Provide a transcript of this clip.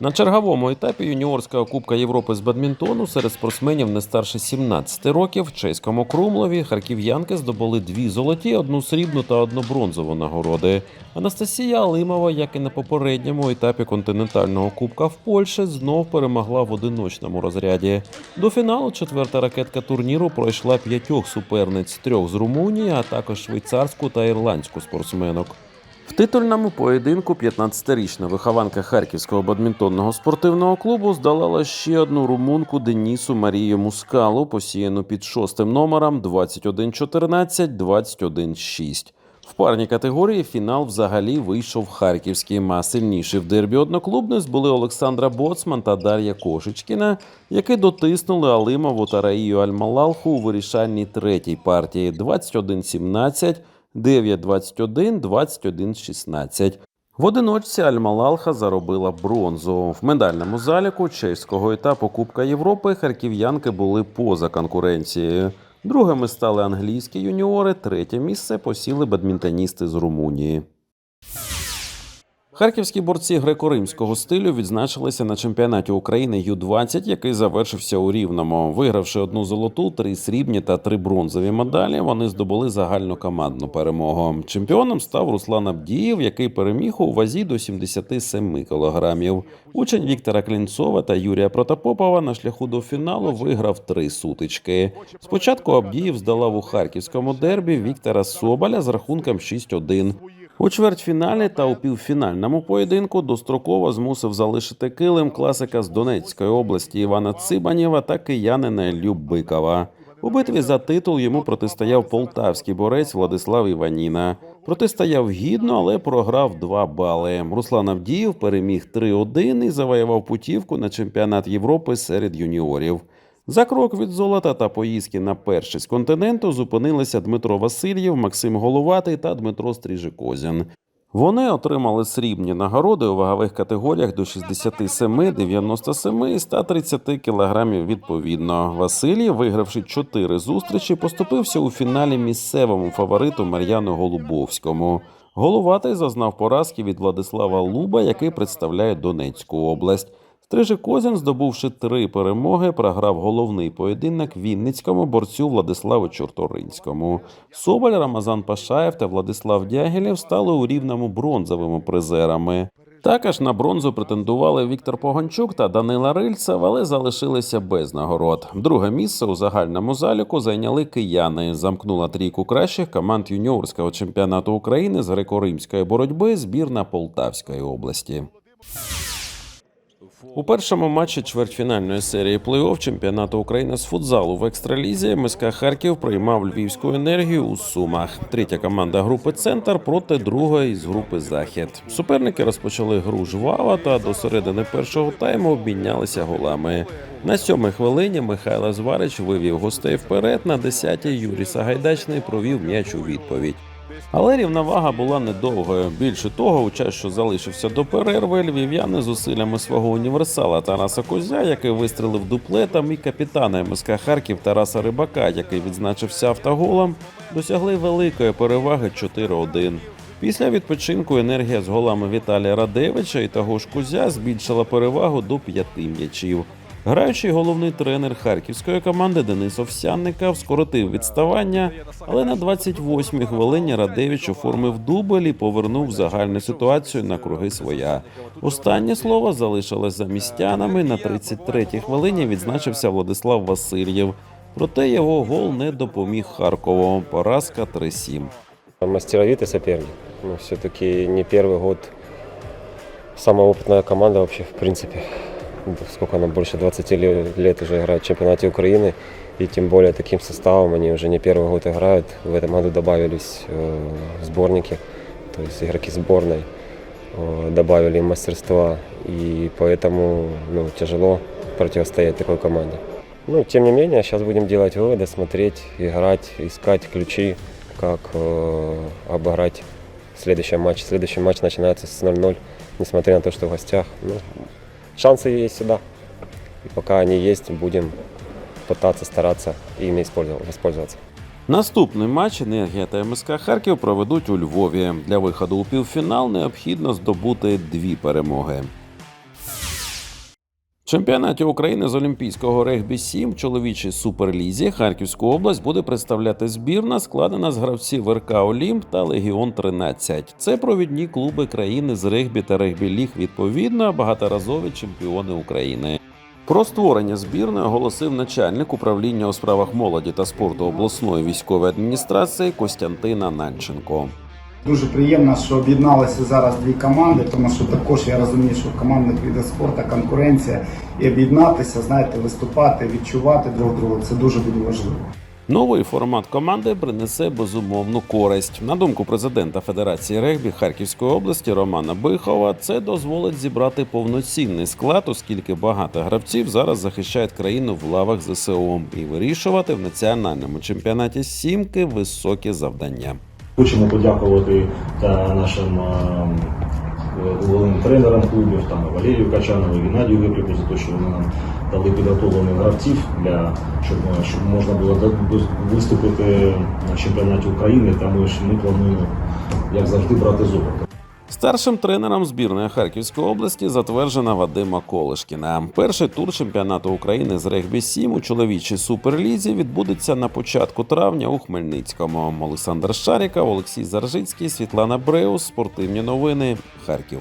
На черговому етапі юніорського Кубка Європи з бадмінтону серед спортсменів не старше 17 років в чеському Крумлові харків'янки здобули дві золоті, одну срібну та одну бронзову нагороди. Анастасія Алимова, як і на попередньому етапі континентального кубка в Польщі, знов перемогла в одиночному розряді. До фіналу четверта ракетка турніру пройшла п'ятьох суперниць, трьох з Румунії, а також швейцарську та ірландську спортсменок. В титульному поєдинку 15-річна вихованка Харківського бадмінтонного спортивного клубу здолала ще одну румунку Денісу Марію Мускалу, посіяну під шостим номером 21-14-21-6. В парній категорії фінал взагалі вийшов харківський. А сильніші в дербі одноклубниць були Олександра Боцман та Дар'я Кошечкіна, які дотиснули Алимову та Раїю Альмалалху у вирішальній третій партії 21-17, 9-21, 21-16. В одиночці Альмалалха заробила бронзу. В медальному заліку чеського етапу Кубка Європи харків'янки були поза конкуренцією. Другими стали англійські юніори, третє місце посіли бадмінтоністи з Румунії. Харківські борці греко-римського стилю відзначилися на чемпіонаті України Ю-20, який завершився у Рівному. Вигравши одну золоту, три срібні та три бронзові медалі, вони здобули загальнокомандну перемогу. Чемпіоном став Руслан Абдієв, який переміг у вазі до 77 кілограмів. Учень Віктора Клінцова та Юрія Протопопова на шляху до фіналу виграв три сутички. Спочатку Абдієв здолав у харківському дербі Віктора Соболя з рахунком 6-1. У чвертьфіналі та у півфінальному поєдинку достроково змусив залишити килим класика з Донецької області Івана Цибанєва та киянина Іллю У битві за титул йому протистояв полтавський борець Владислав Іваніна. Протистояв гідно, але програв 2 бали. Руслан Авдіїв переміг 3-1 і завоював путівку на чемпіонат Європи серед юніорів. За крок від золота та поїздки на першість континенту зупинилися Дмитро Васильєв, Максим Головатий та Дмитро Стріжикозін. Вони отримали срібні нагороди у вагових категоріях до 67, 97 і 130 кілограмів відповідно. Василій, вигравши чотири зустрічі, поступився у фіналі місцевому фавориту Мар'яну Голубовському. Головатий зазнав поразки від Владислава Луба, який представляє Донецьку область. Стрижик Козін, здобувши три перемоги, програв головний поєдинок вінницькому борцю Владиславу Чорторинському. Соболь, Рамазан Пашаєв та Владислав Дягілєв стали у рівному бронзовими призерами. Також на бронзу претендували Віктор Поганчук та Данила Рильцев, але залишилися без нагород. Друге місце у загальному заліку зайняли кияни. Замкнула трійку кращих команд юніорського чемпіонату України з греко-римської боротьби збірна Полтавської області. У першому матчі чвертьфінальної серії плей-офф чемпіонату України з футзалу в екстралізі МСК Харків приймав львівську енергію у Сумах. Третя команда групи Центр проти другої з групи Захід. Суперники розпочали гру жваво та до середини першого тайму обмінялися голами. На сьомій хвилині Михайло Зварич вивів гостей вперед. На десятій Юрій Сагайдачний провів м'яч у відповідь. Але рівновага була недовгою. Більше того, у час, що залишився до перерви, львів'яни зусиллями свого універсала Тараса Козя, який вистрелив дуплетом, і капітана МСК Харків Тараса Рибака, який відзначився автоголом, досягли великої переваги 4-1. Після відпочинку енергія з голами Віталія Радевича і того ж Кузя збільшила перевагу до п'яти м'ячів. Граючий головний тренер харківської команди Денис Овсянников скоротив відставання, але на 28-й хвилині Радевич оформив дубль і повернув загальну ситуацію на круги своя. Останнє слово залишилось за містянами. На 33-й хвилині відзначився Владислав Васильєв. Проте його гол не допоміг Харкову. Поразка 3-7. Мастеровитый соперник. Ну, все-таки не первый год. Самая опытная команда вообще, в принципе. Сколько она, больше 20 ле- лет уже играет в чемпионате Украины. И тем более таким составом они уже не первый год играют. В этом году добавились сборники, то есть игроки сборной. Добавили мастерства. И поэтому ну, тяжело противостоять такой команде. Ну, тем не менее, сейчас будем делать выводы, смотреть, играть, искать ключи, как э, обыграть следующий матч. Следующий матч начинается с 0-0, несмотря на то, что в гостях. Ну, шансы есть всегда. И пока они есть, будем пытаться, стараться ими воспользоваться. Наступний матч енергія та МСК Харків проведуть у Львові. Для виходу у півфінал необхідно здобути дві перемоги. Чемпіонаті України з Олімпійського регбі 7 в чоловічій суперлізі Харківську область буде представляти збірна, складена з гравців РК Олімп та Легіон 13. Це провідні клуби країни з регбі та регбі-ліг відповідно, багаторазові чемпіони України. Про створення збірної оголосив начальник управління у справах молоді та спорту обласної військової адміністрації Костянтина Нанченко. Дуже приємно, що об'єдналися зараз дві команди, тому що також я розумію, що в командних видах спорту конкуренція і об'єднатися, знаєте, виступати, відчувати друг друга це дуже буде важливо. Новий формат команди принесе безумовну користь. На думку президента Федерації регбі Харківської області Романа Бихова, це дозволить зібрати повноцінний склад, оскільки багато гравців зараз захищають країну в лавах ЗСУ і вирішувати в національному чемпіонаті сімки високі завдання. Хочемо подякувати та нашим е, головним тренерам клубів, там Валерію Качанову, Геннадію Випліку за те, що вони нам дали підготовлених гравців, для, щоб, е, щоб можна було виступити на чемпіонаті України. Ми ж ми плануємо, як завжди, брати золото. Старшим тренером збірної Харківської області затверджена Вадима Колишкіна. Перший тур чемпіонату України з регбі 7 у чоловічій суперлізі відбудеться на початку травня у Хмельницькому. Олександр Шаріков, Олексій Заржицький, Світлана Бреус. Спортивні новини. Харків.